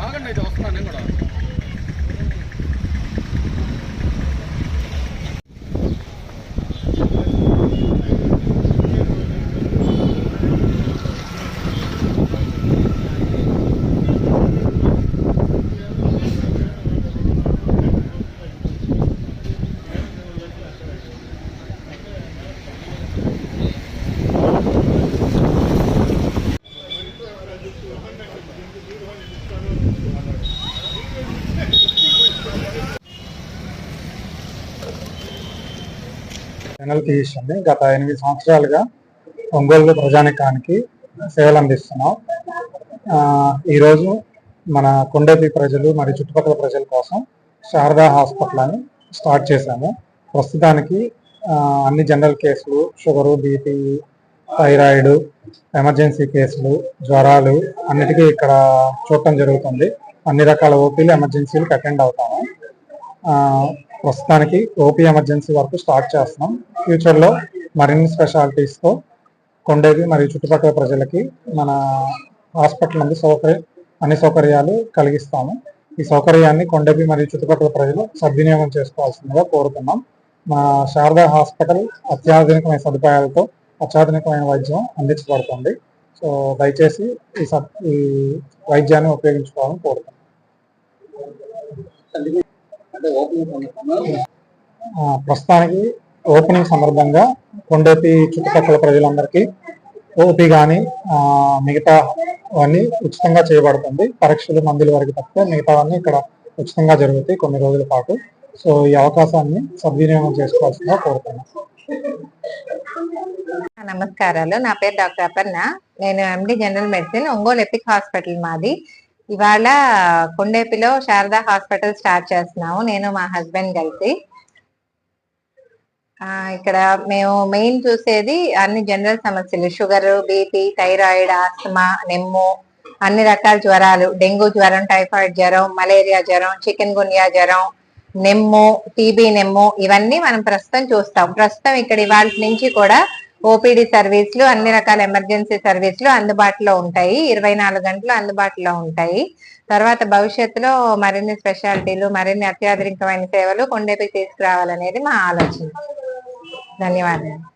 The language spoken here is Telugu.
ఆగండి అయితే వస్తున్నాను నేను కూడా. ఛానల్ తీసింది. గత ఎనిమిది సంవత్సరాలుగా ఒంగోలు ప్రజానికానికి సేవలు అందిస్తున్నాం. ఈరోజు మన కొండపి ప్రజలు మరియు చుట్టుపక్కల ప్రజల కోసం శారదా హాస్పిటల్ అని స్టార్ట్ చేశాము. ప్రస్తుతానికి అన్ని జనరల్ కేసులు షుగరు బీపీ థైరాయిడ్ ఎమర్జెన్సీ కేసులు జ్వరాలు అన్నిటికీ ఇక్కడ చూడటం జరుగుతుంది. అన్ని రకాల ఓపీలు ఎమర్జెన్సీలకు అటెండ్ అవుతాము. ప్రస్తుతానికి ఓపీ ఎమర్జెన్సీ వరకు స్టార్ట్ చేస్తున్నాం. ఫ్యూచర్లో మరిన్ని స్పెషాలిటీస్తో కొండేవి మరియు చుట్టుపక్కల ప్రజలకి మన హాస్పిటల్ నుండి సౌకర్య అన్ని సౌకర్యాలు కలిగిస్తాము. ఈ సౌకర్యాన్ని కొండేవి మరియు చుట్టుపక్కల ప్రజలు సద్వినియోగం చేసుకోవాల్సిందిగా కోరుతున్నాం. మా శారదా హాస్పిటల్ అత్యాధునికమైన సదుపాయాలతో అత్యాధునికమైన వైద్యం అందించబడుతుంది. సో దయచేసి ఈ సబ్ ఈ వైద్యాన్ని ఉపయోగించుకోవాలని కోరుతాం ప్రస్తుతానికి ఓపెనింగ్ సందర్భంగా కొండేపి చుట్టుపక్కల ప్రజలందరికీ ఓపీ కానీ మిగతా అవన్నీ ఉచితంగా చేయబడుతుంది. పరీక్షలు మందుల వరకు తప్పితే మిగతావన్నీ ఇక్కడ ఉచితంగా జరుగుతాయి కొన్ని రోజుల పాటు. సో ఈ అవకాశాన్ని సద్వినియోగం చేసుకోవాల్సిందిగా కోరుతున్నాను. నమస్కారాలు. నా పేరు డాక్టర్ అపర్ణ. నేను MD general medicine Ongole Epic hospital మాది. ఇవాళ కొండేపిలో శారదా హాస్పిటల్ స్టార్ట్ చేస్తున్నాము. నేను మా హస్బెండ్ కలిసి. ఆ, ఇక్కడ మేము మెయిన్ చూసేది అన్ని జనరల్ సమస్యలు. షుగర్ బీపీ థైరాయిడ్ ఆస్తమా నెమ్ము అన్ని రకాల జ్వరాలు. డెంగ్యూ జ్వరం టైఫాయిడ్ జ్వరం మలేరియా జ్వరం చికెన్ గున్యా జ్వరం నెమ్ము టీబీ నెమ్ము ఇవన్నీ మనం ప్రస్తుతం చూస్తాం. ప్రస్తుతం ఇక్కడ ఇవాళ నుంచి కూడా ఓపీడీ సర్వీసులు అన్ని రకాల ఎమర్జెన్సీ సర్వీసులు అందుబాటులో ఉంటాయి. ఇరవై నాలుగు గంటలు అందుబాటులో ఉంటాయి. తర్వాత భవిష్యత్తులో మరిన్ని స్పెషాలిటీలు మరిన్ని అత్యాధునికమైన సేవలు కొండపై తీసుకురావాలనేది మా ఆలోచన. ధన్యవాదాలు.